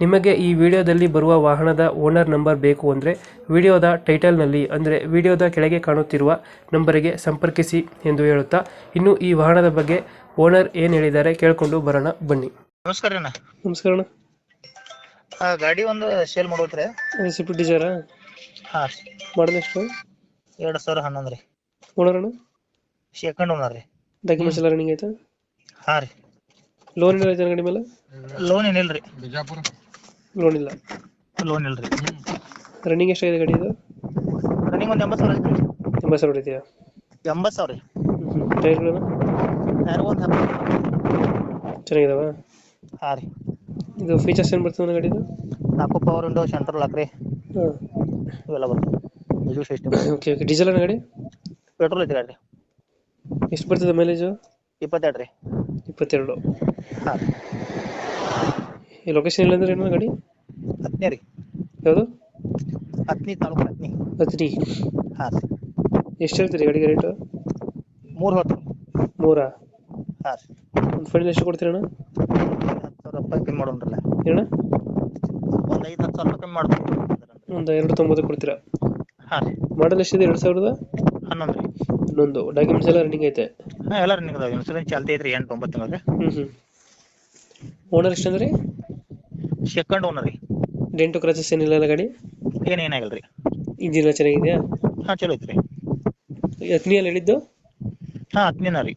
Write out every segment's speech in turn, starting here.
ನಿಮಗೆ ಈ ವಿಡಿಯೋದಲ್ಲಿ ಬರುವ ವಾಹನದ ಓನರ್ ನಂಬರ್ ಬೇಕು ಅಂದರೆ ವಿಡಿಯೋದ ಟೈಟಲ್ನಲ್ಲಿ ಅಂದರೆ ವಿಡಿಯೋದ ಕೆಳಗೆ ಕಾಣುತ್ತಿರುವ ನಂಬರಿಗೆ ಸಂಪರ್ಕಿಸಿ ಎಂದು ಹೇಳುತ್ತಾ ಇನ್ನು ಈ ವಾಹನದ ಬಗ್ಗೆ ಓನರ್ ಏನು ಹೇಳಿದ್ದಾರೆ ಕೇಳಿಕೊಂಡು ಬರೋಣ ಬನ್ನಿ. ನಮಸ್ಕಾರ ಅಣ್ಣ. ನಮಸ್ಕಾರ ಅಣ್ಣ. ಆ ಗಾಡಿ ಒಂದು ಸೇಲ್ ಮಾಡೋದ್ರೆ ಸ್ವಿಫ್ಟ್ ಡಿಸೈರಾ ಹಾ ಮಾಡಲ್ ಎಷ್ಟು? ಎರಡ್ ಸಾವಿರ ಹನ್ನೊಂದು ರೀ. ಓನರ್ ಅಣ್ಣ? ಸೆಕೆಂಡ್ ಓನರ್ ರೀ. ಡಾಕ್ಯುಮೆಂಟ್ಸ್ ಎಲ್ಲ ರನ್ನಿಂಗ್ ಆಯ್ತಾ? ಹಾಂ ರೀ. ಲೋನ್ ಇಲ್ಲ ಐತೆ ಗಾಡಿ ಮೇಲೆ? ಲೋನ್ ಏನಿಲ್ರಿ ಲೋನ್ ಇಲ್ಲ. ಲೋನ್ ಇಲ್ರಿ. ರನ್ನಿಂಗ್ ಎಷ್ಟಾಗಿದೆ ಗಡಿ ಇದು? ರನ್ನಿಂಗ್ ಒಂದು ಎಂಬತ್ತು ಸಾವಿರ ಐತ್ರಿ. ಎಂಬತ್ತು ಸಾವಿರ ಇದೆಯಾ? ಎಂಬತ್ತು ಸಾವಿರ ರೀ ಟೈರ್ಗಳು ಯಾರು ಒಂದು ಚೆನ್ನಾಗಿದಾವ? ಹಾಂ ರೀ. ಇದು ಫೀಚರ್ಸ್ ಏನು ಬರ್ತದೆ ಗಾಡಿದು ನಾಲ್ಕು ಪವರ್ ವಿಂಡೋ ಸೆಂಟ್ರಲ್ ಲಾಕ್ ರೀ. ಹಾಂ. ಇವೆಲ್ಲ ಬರ್ತದೆ. Music system okay okay diesel ಏನು ಗಾಡಿ? ಪೆಟ್ರೋಲ್ ಐತಿ ಗಾಡಿ. ಎಷ್ಟು ಬರ್ತದೆ ಮೈಲೇಜು ಇಪ್ಪತ್ತೆರಡು ರೀ. ಇಪ್ಪತ್ತೆರಡು. ಹಾ ಈ ಲೊಕೇಶನ್ ಇಲ್ಲ ಅಂದ್ರೆ ಏನು ಗಾಡಿ? ಹತ್ತನೇ ರೀ. ಯಾವುದು? ಹತ್ತನೇ ತಾಲೂಕು ಹತ್ತನೇ. ಹತ್ರಿ ಹಾ ರೀ ಎಷ್ಟು ಹೇಳ್ತೀರಿ ಗಾಡಿಗೆ ರೇಟು ಮೂರು ಹೊತ್ತು. ಮೂರಾ? ಹಾ ರೀ ಒಂದು ಫೈನಲ್ ಎಷ್ಟು ಕೊಡ್ತೀರಣ್ಣ ಹತ್ತು ಸಾವಿರ ರೂಪಾಯಿ ಕಮ್ಮಿ ಮಾಡೋಣ್ರಲ್ಲ. ಏನಣ್ಣ? ಒಂದು ಐದು ಹತ್ತು ಸಾವಿರ ರೂಪಾಯಿ ಕಮ್ಮಿ ಮಾಡ್ತೀವಿ. ಒಂದು ಎರಡು ತೊಂಬತ್ತು ಕೊಡ್ತೀರಾ? ಹಾ ರೀ ಮಾಡಲ್ ಎಷ್ಟಿದೆ? ಎರಡು ಸಾವಿರದ? ಹನ್ನೊಂದು ರೀ ಹನ್ನೊಂದು. ಡಾಕ್ಯುಮೆಂಟ್ಸ್ ಎಲ್ಲ ರನ್ನಿಂಗ್ ಐತೆ? ಹಾ ಎಲ್ಲ ರನ್ನಿಂಗ್ ಅದಾವ. ಇನ್ಸೂರೆನ್ಸ್ ಚಾಲ್ತಿ ಐತ್ರಿ ಎಂಟು ಒಂಬತ್ತು ಹ್ಞೂ ಹ್ಞೂ ಓನರ್ ಎಷ್ಟಂದ್ರಿ ಸೆಕೆಂಡ್ ಓನರ್ ರೀ. ಡೆಂಟು ಕ್ರಚಸ್ ಏನಿಲ್ಲ ಅಲ್ಲ ಗಾಡಿ? ಏನ್ ಏನಾಗಿಲ್ಲ ರೀ ಇಂಜಿನ್ ಎಲ್ಲ ಚೆನ್ನಾಗಿದೆಯಾ? ಹಾ ಚಲೋ ಐತ್ರಿ. ಹತ್ನಿಯಲ್ಲಿ ಹೇಳಿದ್ದು ಹಾ ಹತ್ತನೇನ ರೀ.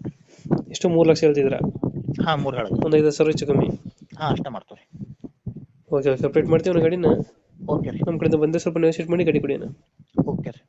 ಎಷ್ಟು? ಮೂರು ಲಕ್ಷ ಹೇಳ್ತಿದ್ರ ಹಾ ಮೂರು ಹೇಳೋದು. ಒಂದು ಐದು ಸಾವಿರ ಹೆಚ್ಚು ಕಮ್ಮಿ. ಹಾ ಅಷ್ಟ ಮಾಡ್ತೀವಿ ಓಕೆ ಓಕೆ ಅಪ್ಡೇಟ್ ಮಾಡ್ತೀವಿ ಗಾಡಿನ? ಓಕೆ ರೀ. ನಮ್ಮ ಕಡೆಯಿಂದ ಬಂದರೆ ಸ್ವಲ್ಪ ನೆಗೋಸಿಯೇಟ್ ಮಾಡಿ ಗಾಡಿ ಕೊಡಿ ಅಣ್ಣ. ಓಕೆ ರೀ.